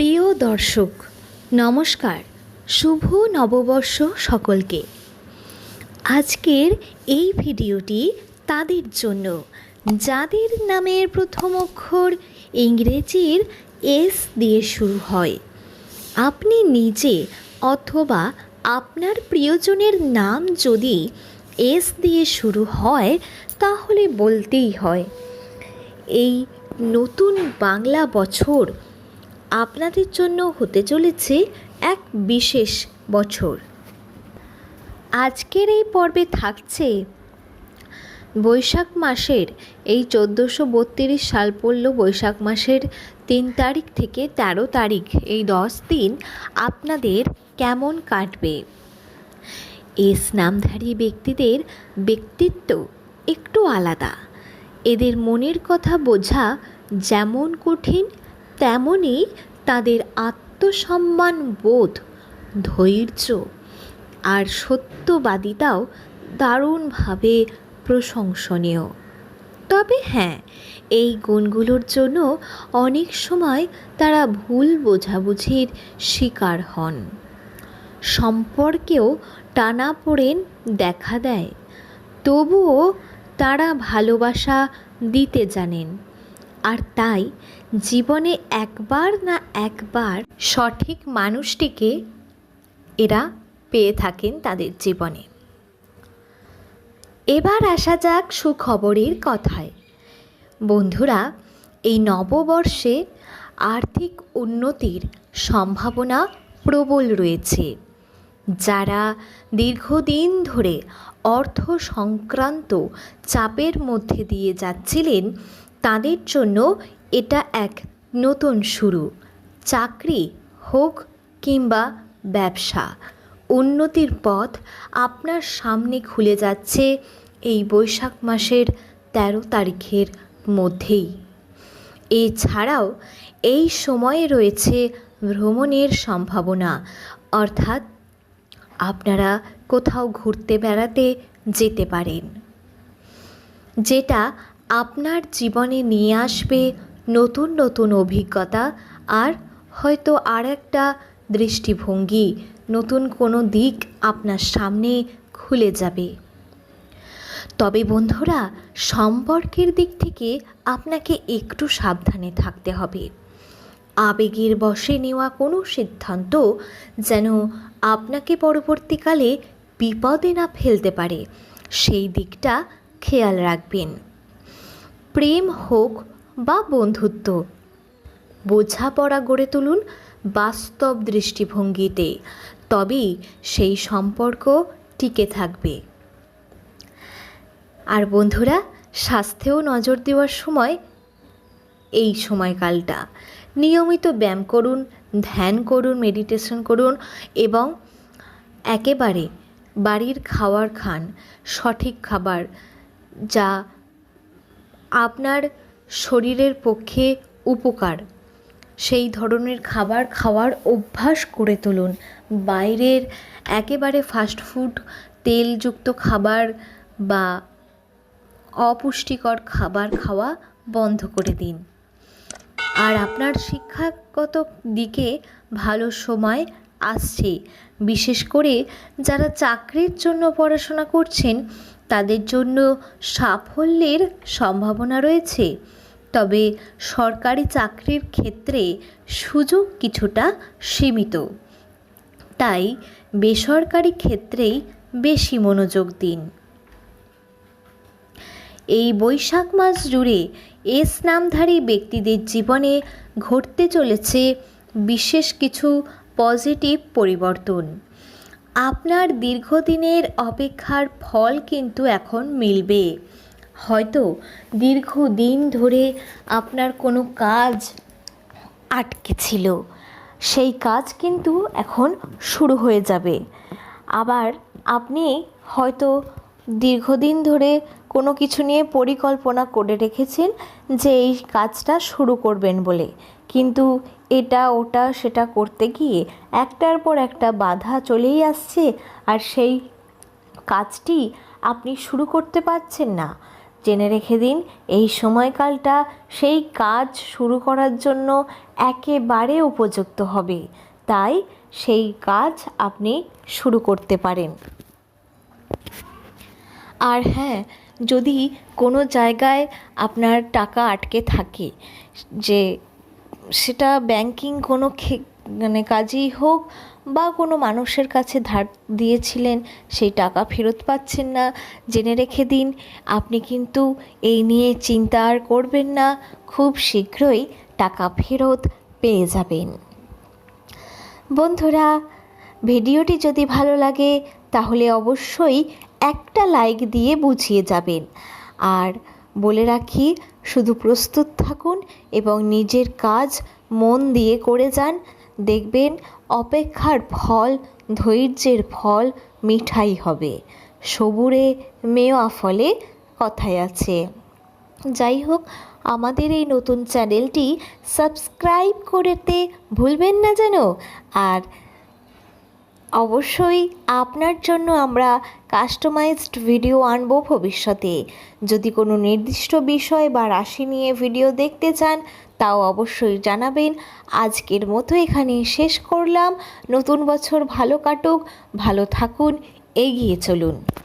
প্রিয় দর্শক, নমস্কার। শুভ নববর্ষ সকলকে। আজকের এই ভিডিওটি তাদের জন্য, যাদের নামের প্রথম অক্ষর ইংরেজির এস দিয়ে শুরু হয়। আপনি নিজে অথবা আপনার প্রিয়জনের নাম যদি এস দিয়ে শুরু হয়, তাহলে বলতেই হয়, এই নতুন বাংলা বছর আপনাদের জন্য হতে চলেছে এক বিশেষ বছর। আজকের এই পর্বে থাকছে বৈশাখ মাসের, এই চোদ্দোশো বত্রিশ সাল পড়ল বৈশাখ মাসের তিন তারিখ থেকে ১৩ তারিখ, এই দশ দিন আপনাদের কেমন কাটবে? এই স্নামধারী ব্যক্তিদের ব্যক্তিত্ব একটু আলাদা। এদের মনের কথা বোঝা যেমন কঠিন, তেমনই তাদের আত্মসম্মান বোধ, ধৈর্য আর সত্যবাদিতাও দারুণভাবে প্রশংসনীয়। তবে হ্যাঁ এই গুণগুলোর জন্য অনেক সময় তারা ভুল বোঝাবুঝির শিকার হন। সম্পর্কেও টানাপোড়েন দেখা দেয়, তবুও তারা ভালোবাসা দিতে জানেন। আর তাই জীবনে একবার না একবার সঠিক মানুষটিকে এরা পেয়ে থাকেন তাদের জীবনে। এবার আসা যাক সুখবরের কথায়। বন্ধুরা, এই নববর্ষে আর্থিক উন্নতির সম্ভাবনা প্রবল রয়েছে। যারা দীর্ঘদিন ধরে অর্থ সংক্রান্ত চাপের মধ্যে দিয়ে যাচ্ছিলেন তাদের জন্য এটা এক নতুন শুরু। চাকরি হোক কিংবা ব্যবসা, উন্নতির পথ আপনার সামনে খুলে যাচ্ছে এই বৈশাখ মাসের তেরো তারিখের মধ্যেই। এছাড়াও এই সময়ে রয়েছে ভ্রমণের সম্ভাবনা, অর্থাৎ আপনারা কোথাও ঘুরতে বেড়াতে যেতে পারেন। যেটা আপনার জীবনে নিয়ে আসবে নতুন নতুন অভিজ্ঞতা আর হয়তো আর একটা দৃষ্টিভঙ্গি। নতুন কোনো দিক আপনার সামনে খুলে যাবে। তবে বন্ধুরা, সম্পর্কের দিক থেকে আপনাকে একটু সাবধানে থাকতে হবে। আবেগের বশে নেওয়া কোনো সিদ্ধান্ত যেন আপনাকে পরবর্তীকালে বিপদে না ফেলতে পারে, সেই দিকটা খেয়াল রাখবেন। প্রেম হোক বা বন্ধুত্ব, বোঝাপড়া গড়ে তুলুন বাস্তব দৃষ্টিভঙ্গিতে, তবেই সেই সম্পর্ক টিকে থাকবে। আর বন্ধুরা, স্বাস্থ্যেও নজর দেওয়ার সময়, এই সময়কালটা। নিয়মিত ব্যায়াম করুন, ধ্যান করুন, মেডিটেশন করুন এবং একেবারে বাড়ির খাওয়ার খান, সঠিক খাবার যা আপনার শরীরের পক্ষে উপকার। সেই ধরনের খাবার খাওয়ার অভ্যাস করে তুলুন। বাইরের একেবারে ফাস্টফুড তেলযুক্ত খাবার বা অপুষ্টিকর খাবার খাওয়া বন্ধ করে দিন। আর আপনার শিক্ষাগত দিকে ভালো সময় আসছে। বিশেষ করে যারা চাকরির জন্য পড়াশোনা করছেন তাদের জন্য সাফল্যের সম্ভাবনা রয়েছে। তবে সরকারি চাকরির ক্ষেত্রে সুযোগ কিছুটা সীমিত। তাই বেসরকারি ক্ষেত্রেই বেশি মনোযোগ দিন। এই বৈশাখ মাস জুড়ে এস নামধারী ব্যক্তিদের জীবনে ঘটতে চলেছে বিশেষ কিছু পজিটিভ পরিবর্তন। আপনার দীর্ঘদিনের অপেক্ষার ফল কিন্তু এখন মিলবে। হয়তো দীর্ঘদিন ধরে আপনার কোনো কাজ আটকে ছিল। সেই কাজ কিন্তু এখন শুরু হয়ে যাবে। আবার আপনি হয়তো দীর্ঘদিন ধরে কোনো কিছু নিয়ে পরিকল্পনা করে রেখেছেন যে এই কাজটা শুরু করবেন বলে। কিন্তু এটা, ওটা, সেটা করতে গিয়ে একটার পর একটা বাধা চলেই আসছে আর সেই কাজটি আপনি শুরু করতে পারছেন না। জেনে রেখে দিন, এই সময়কালটা সেই কাজ শুরু করার জন্য একেবারে উপযুক্ত হবে। তাই সেই কাজ আপনি শুরু করতে পারেন। আর হ্যাঁ যদি কোনো জায়গায় আপনার টাকা আটকে থাকে, যে সেটা ব্যাংকিং কোনো মানে কাজেই হোক বা কোনো মানুষের কাছে ধার দিয়েছিলেন, সেই টাকা ফেরত পাচ্ছেন না। জেনে রেখে দিন, আপনি কিন্তু এই নিয়ে চিন্তা আর করবেন না। খুব শীঘ্রই টাকা ফেরত পেয়ে যাবেন। বন্ধুরা, ভিডিওটি যদি ভালো লাগে, তাহলে অবশ্যই একটা লাইক দিয়ে বুঝিয়ে যাবেন। আর বলে রাখি, শুধু প্রস্তুত থাকুন এবং নিজের কাজ মন দিয়ে করে যান। দেখবেন অপেক্ষার ফল, ধৈর্যের ফল মিঠাই হবে। সবুরে মেওয়া ফলে কথায় আছে। যাই হোক, আমাদের এই নতুন চ্যানেলটি সাবস্ক্রাইব করতে ভুলবেন না যেন। আর অবশ্যই আপনার জন্য আমরা কাস্টমাইজড ভিডিও আনব ভবিষ্যতে। যদি কোনো নির্দিষ্ট বিষয় বা রাশি নিয়ে ভিডিও দেখতে চান, তাও অবশ্যই জানাবেন। আজকের মতো এখানে শেষ করলাম। নতুন বছর ভালো কাটুক, ভালো থাকুন, এগিয়ে চলুন।